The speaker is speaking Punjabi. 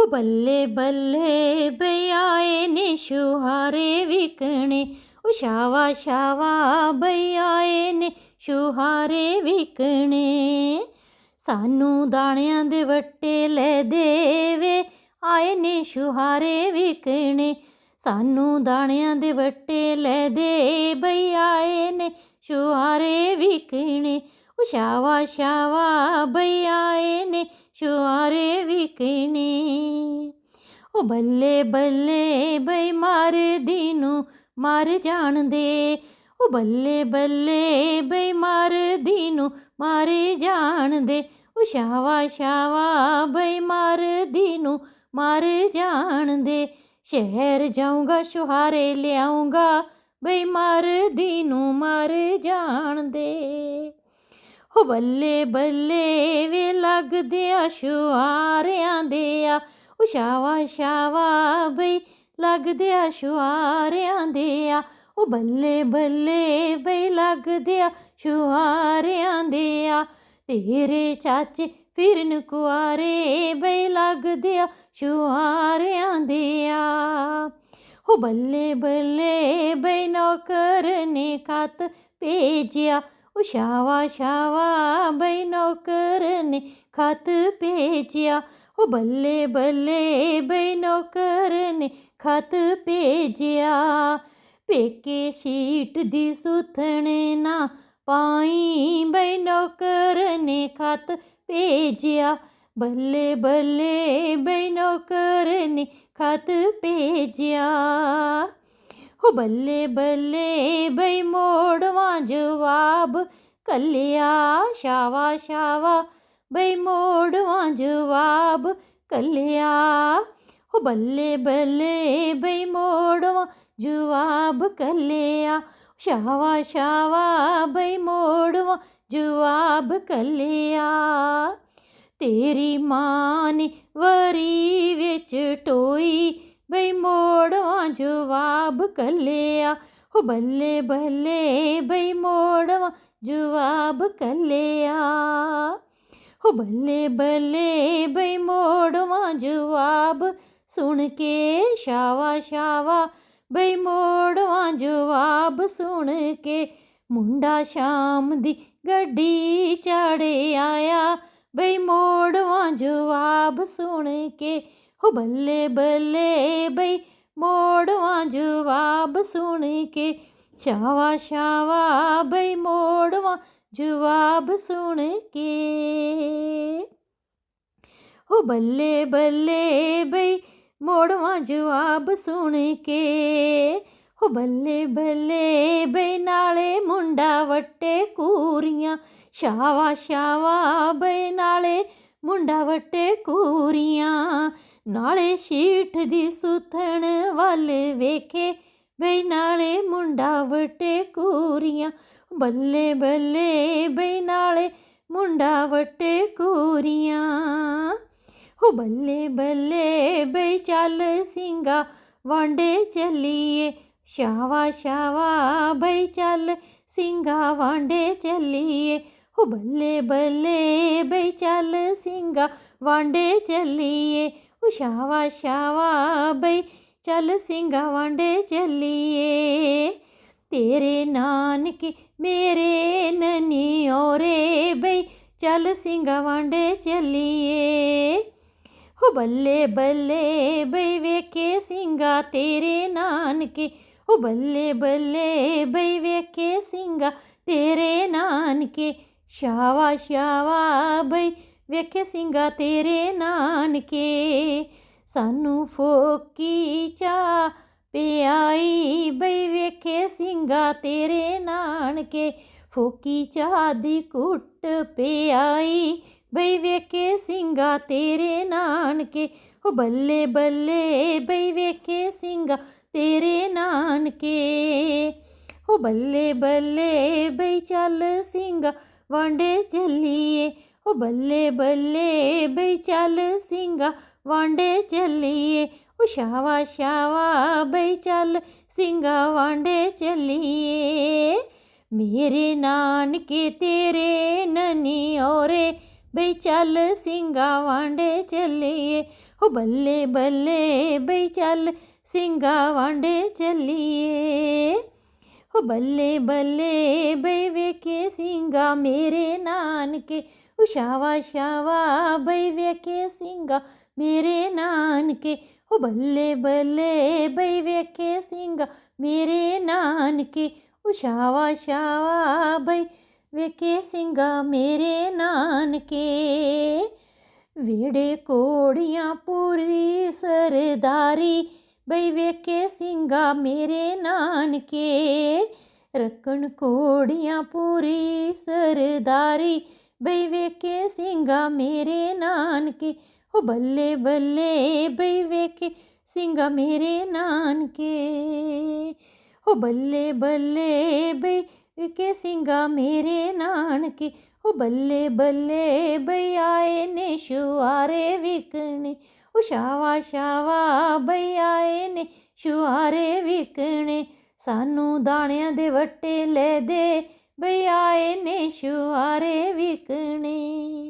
ਹੋ ਬੱਲੇ ਬੱਲੇ ਬਈ ਆਏ ਨੇ ਸ਼ੁਹਾਰੇ ਵਿਕਣੇ ਉਹ ਸ਼ਾਵਾ ਸ਼ਾਵਾ ਬਈ ਆਏ ਨੇ ਸ਼ੁਹਾਰੇ ਵਿਕਣੇ ਸਾਨੂੰ ਦਾਣਿਆਂ ਦੇ ਵੱਟੇ ਲੈ ਦੇਵੇ, ਆਏ ਨੇ ਸ਼ੁਹਾਰੇ ਵਿਕਣੇ ਸਾਨੂੰ ਦਾਣਿਆਂ ਦੇ ਵੱਟੇ ਲੈ ਦੇ ਬਈ ਆਏ ਨੇ ਸ਼ੁਹਾਰੇ ਵਿਕਣੇ ਉਹ ਸ਼ਾਵਾ ਸ਼ਾਵਾ ਬਈ ਆਏ ਨੇ ਸ਼ੁਹਾਰੇ ਵਿਕਣੇ। ਉਹ ਬੱਲੇ ਬੱਲੇ ਬਈ ਮਾਰਦੀ ਨੂੰ ਮਰ ਜਾਣਦੇ। ਉਹ ਬੱਲੇ ਬੱਲੇ ਬਈ ਮਾਰਦੀ ਨੂੰ ਮਾਰੇ ਜਾਣਦੇ। ਉਹ ਸ਼ਾਵਾ ਸ਼ਾਵਾ ਬਈ ਮਾਰਦੀ ਨੂੰ ਮਰ ਜਾਣਦੇ। ਸ਼ਹਿਰ ਜਾਊਂਗਾ ਸ਼ੁਹਾਰੇ ਲਿਆਉਂਗਾ ਬਈ ਮਰਦੀ ਨੂੰ ਮਰ ਜਾਣਦੇ। ਹੋ ਬੱਲੇ ਬੱਲੇ ਵੇ ਲੱਗਦੇ ਆ ਸ਼ੁਹਾਰਿਆਂ ਦੇ ਆ। ਉਹ ਸ਼ਾਵਾ ਸ਼ਾਵਾ ਬਈ ਲੱਗਦੇ ਆ ਸ਼ੁਹਾਰਿਆਂ ਦੇ ਆ। ਉਹ ਬੱਲੇ ਬੱਲੇ ਬਈ ਲੱਗਦੇ ਆ ਸ਼ੁਹਾਰਿਆਂ ਦੇ ਆ। ਤੇਰੇ ਚਾਚੇ ਫਿਰਨ ਕੁਆਰੇ ਬਈ ਲੱਗਦੇ ਆ ਸ਼ੁਹਾਰਿਆਂ ਦੇ ਆ। ਹੋ ਬੱਲੇ ਬੱਲੇ ਬਈ ਨੌਕਰ ਨੇ ਖਤ ਭੇਜਿਆ। ਉਹ ਸ਼ਾਵਾ ਸ਼ਾਵਾ ਬਈ ਨੌਕਰ ਨੇ ਖਤ ਭੇਜਿਆ। ਉਹ ਬੱਲੇ ਬੱਲੇ ਬਈ ਨੌਕਰ ਨੇ ਖਤ ਭੇਜਿਆ। ਪੇਕੇ ਸ਼ੀਟ ਦੀ ਸੁਥਣੇ ਨਾ ਪਾਈ ਬਈ ਨੌਕਰ ਨੇ ਖਤ ਭੇਜਿਆ। ਬੱਲੇ ਬੱਲੇ ਬਈ ਨੌਕਰ ਨੇ ਖਤ ਭੇਜਿਆ। ਹੋ ਬੱਲੇ ਬੱਲੇ ਬਈ ਮੋੜਵਾ ਜਵਾਬ ਕੱਲਿਆ ਸ਼ਾਵਾ ਸ਼ਾਵਾ ਬਈ ਮੋੜਵਾ ਜਵਾਬ ਕੱਲਿਆ ਹੋ ਬੱਲੇ ਬੱਲੇ ਬਈ ਮੋੜਵਾ ਜਵਾਬ ਕੱਲਿਆ ਸ਼ਾਵਾ ਸ਼ਾਵਾ ਬਈ ਮੋੜਵਾ ਜਵਾਬ ਕੱਲਿਆ ਤੇਰੀ ਮਾਂ ਨੇ ਵਰੀ ਵਿੱਚ ਟੋਈ ਬਈ ਮੋੜਵਾ ਜਵਾਬ ਕੱਲਿਆ। ਹੋ ਬੱਲੇ ਬੱਲੇ ਬਈ ਮੋੜਵਾ ਜਵਾਬ ਕੱਲਿਆ। ਹੋ ਬੱਲੇ ਬੱਲੇ ਬਈ ਮੋੜਵਾ ਜਵਾਬ ਸੁਣ ਕੇ ਸ਼ਾਵਾ ਸ਼ਾਵਾ ਬਈ ਮੋੜਵਾ ਜਵਾਬ ਸੁਣ ਕੇ ਮੁੰਡਾ ਸ਼ਾਮ ਦੀ ਗੱਡੀ ਚੜੇ ਆਇਆ। ਬਈ ਮੋੜਵਾ ਜਵਾਬ ਸੁਣ ਕੇ ਹੋ ਬੱਲੇ ਬੱਲੇ ਬਈ ਮੋੜਵਾ ਜਵਾਬ ਸੁਣ ਕੇ। ਸ਼ਾਵਾ ਸ਼ਾਵਾ ਬਈ ਮੋੜਵਾ ਜਵਾਬ ਸੁਣ ਕੇ। ਹੋ ਬੱਲੇ ਬੱਲੇ ਬਈ ਮੋੜਵਾ ਜਵਾਬ ਸੁਣ ਕੇ। ਹੋ ਬੱਲੇ ਬੱਲੇ ਬਈ ਨਾਲੇ ਮੁੰਡਾ ਵੱਟੇ ਕੂਰੀਆਂ। ਸ਼ਾਵਾ ਸ਼ਾਵਾ ਬਈ ਨਾਲੇ ਮੁੰਡਾ ਵੱਟੇ ਕੂਰੀਆਂ। ਨਾਲੇ ਸ਼ੀਠ ਦੀ ਸੁਥਣ ਵੱਲ ਵੇਖੇ ਬਈ ਨਾਲੇ ਮੁੰਡਾ ਵਟੇ ਕੂਰੀਆਂ। ਬੱਲੇ ਬੱਲੇ ਬਈ ਨਾਲੇ ਮੁੰਡਾ ਵਟੇ ਕੂਰੀਆਂ। ਹੋ ਬੱਲੇ ਬੱਲੇ ਬਈ ਚੱਲ ਸਿੰਘਾ ਵਾਂਡੇ ਚੱਲੀਏ। ਸ਼ਾਵਾ ਸ਼ਾਵਾ ਬਈ ਚੱਲ ਸਿੰਘਾ ਵਾਂਡੇ ਚੱਲੀਏ। ਹੋ ਬੱਲੇ ਬੱਲੇ ਬਈ ਚੱਲ ਸਿੰਘਾ ਵਾਂਡੇ ਚੱਲੀਏ। ਉਹ ਸ਼ਾਵਾ ਬਈ, ਚੱਲ ਸਿੰਘਾ ਵਾਂਡੇ ਚੱਲੀਏ। ਤੇਰੇ ਨਾਨਕੇ ਮੇਰੇ ਨਨੀ ਓਰੇ ਬਈ, ਚੱਲ ਸਿੰਘਾ ਵਾਂਡੇ ਚੱਲੀਏ। ਹੋ ਬੱਲੇ ਬੱਲੇ ਬਈ, ਵੇਖੇ ਸਿੰਘਾ ਤੇਰੇ ਨਾਨਕੇ। ਹੋ ਬੱਲੇ ਬੱਲੇ ਬਈ, ਵੇਖੇ ਸਿੰਘਾ ਤੇਰੇ ਨਾਨਕੇ। ਸ਼ਾਵਾ ਸ਼ਾਵਾ ਬਈ ਵੇਖੇ ਸਿੰਘਾ ਤੇਰੇ ਨਾਨਕੇ, ਸਾਨੂੰ ਫੋਕੀ ਚਾ ਪਿਆਈ ਬਈ, ਵੇਖੇ ਸਿੰਘਾ ਤੇਰੇ ਨਾਨਕੇ, ਫੋਕੀ ਚਾਹ ਦੀ ਕੁੱਟ ਪਿਆਈ ਬਈ, ਵੇਖੇ ਸਿੰਘਾ ਤੇਰੇ ਨਾਨਕੇ ਹੋ ਬੱਲੇ ਬੱਲੇ ਬਈ, ਵੇਖੇ ਸਿੰਘਾ ਤੇਰੇ ਨਾਨਕੇ ਹੋ ਬੱਲੇ ਬੱਲੇ ਬਈ, ਚੱਲ ਸਿੰਘਾ ਵਾਂਡੇ ਚੱਲੀਏ। ਹੋ ਬੱਲੇ ਬੱਲੇ ਬਈ ਚੱਲ ਸਿੰਘਾ, ਵਾਂਡੇ ਚੱਲੀਏ। ਉਹ ਸ਼ਾਵਾ ਸ਼ਾਵਾ ਬਈ ਚੱਲ ਸਿੰਘਾ, ਵਾਂਡੇ ਚੱਲੀਏ। ਮੇਰੇ ਨਾਨਕੇ ਤੇਰੇ ਨਨੀ ਓਰੇ ਬਈ ਚੱਲ ਸਿੰਘਾ, ਵਾਂਡੇ ਚੱਲੀਏ। ਹੋ ਬੱਲੇ ਬੱਲੇ ਬਈ ਚੱਲ ਸਿੰਘਾ, ਵਾਂਡੇ ਚੱਲੀਏ। ਹੋ ਬੱਲੇ ਬੱਲੇ ਬਈ ਵੇਖੇ ਸਿੰਘਾ, ਮੇਰੇ ਨਾਨਕੇ ਸ਼ਾਵਾ ਸ਼ਾਵਾ, ਬਈ ਵੇਖੇ ਸਿੰਘਾ ਮੇਰੇ ਨਾਨਕੇ। ਹੋ ਬੱਲੇ ਬੱਲੇ, ਬਈ ਵੇਖੇ ਸਿੰਘਾ ਮੇਰੇ ਨਾਨਕੇ। ਉਹ ਸ਼ਾਵਾ ਸ਼ਾਵਾ, ਬਈ ਵੇਖੇ ਸਿੰਘਾ ਮੇਰੇ ਨਾਨਕੇ। ਵੇੜੇ ਕੋੜੀਆਂ ਪੂਰੀ ਸਰਦਾਰੀ, ਬਈ ਵੇਖੇ ਸਿੰਘਾ ਮੇਰੇ ਨਾਨਕੇ। ਰੱਖਣ ਕੋੜੀਆਂ ਪੂਰੀ ਸਰਦਾਰੀ ਬਈ ਵੇਖੇ ਸਿੰਘਾ ਮੇਰੇ ਨਾਨਕੇ ਹੋ ਬੱਲੇ ਬੱਲੇ ਬਈ ਵੇਖੇ ਸਿੰਘਾ ਮੇਰੇ ਨਾਨਕੇ। ਹੋ ਬੱਲੇ ਬੱਲੇ ਬਈ ਵੇਖੇ ਸਿੰਘਾ ਮੇਰੇ ਨਾਨਕੇ ਹੋ ਬੱਲੇ ਬੱਲੇ ਬਈ ਆਏ ਨੇ ਸ਼ੁਆਰੇ ਵਿਕਣੇ ਉਹ ਸ਼ਾਵਾ ਸ਼ਾਵਾ ਬਈ ਆਏ ਨੇ ਸ਼ੁਆਰੇ ਵਿਕਣੇ ਸਾਨੂੰ ਦਾਣਿਆਂ ਦੇ ਵੱਟੇ ਲੈ ਦੇ ਬਈ ਆਏ ਨੇ ਸ਼ੁਆਰੇ ਵਿਕਣੇ।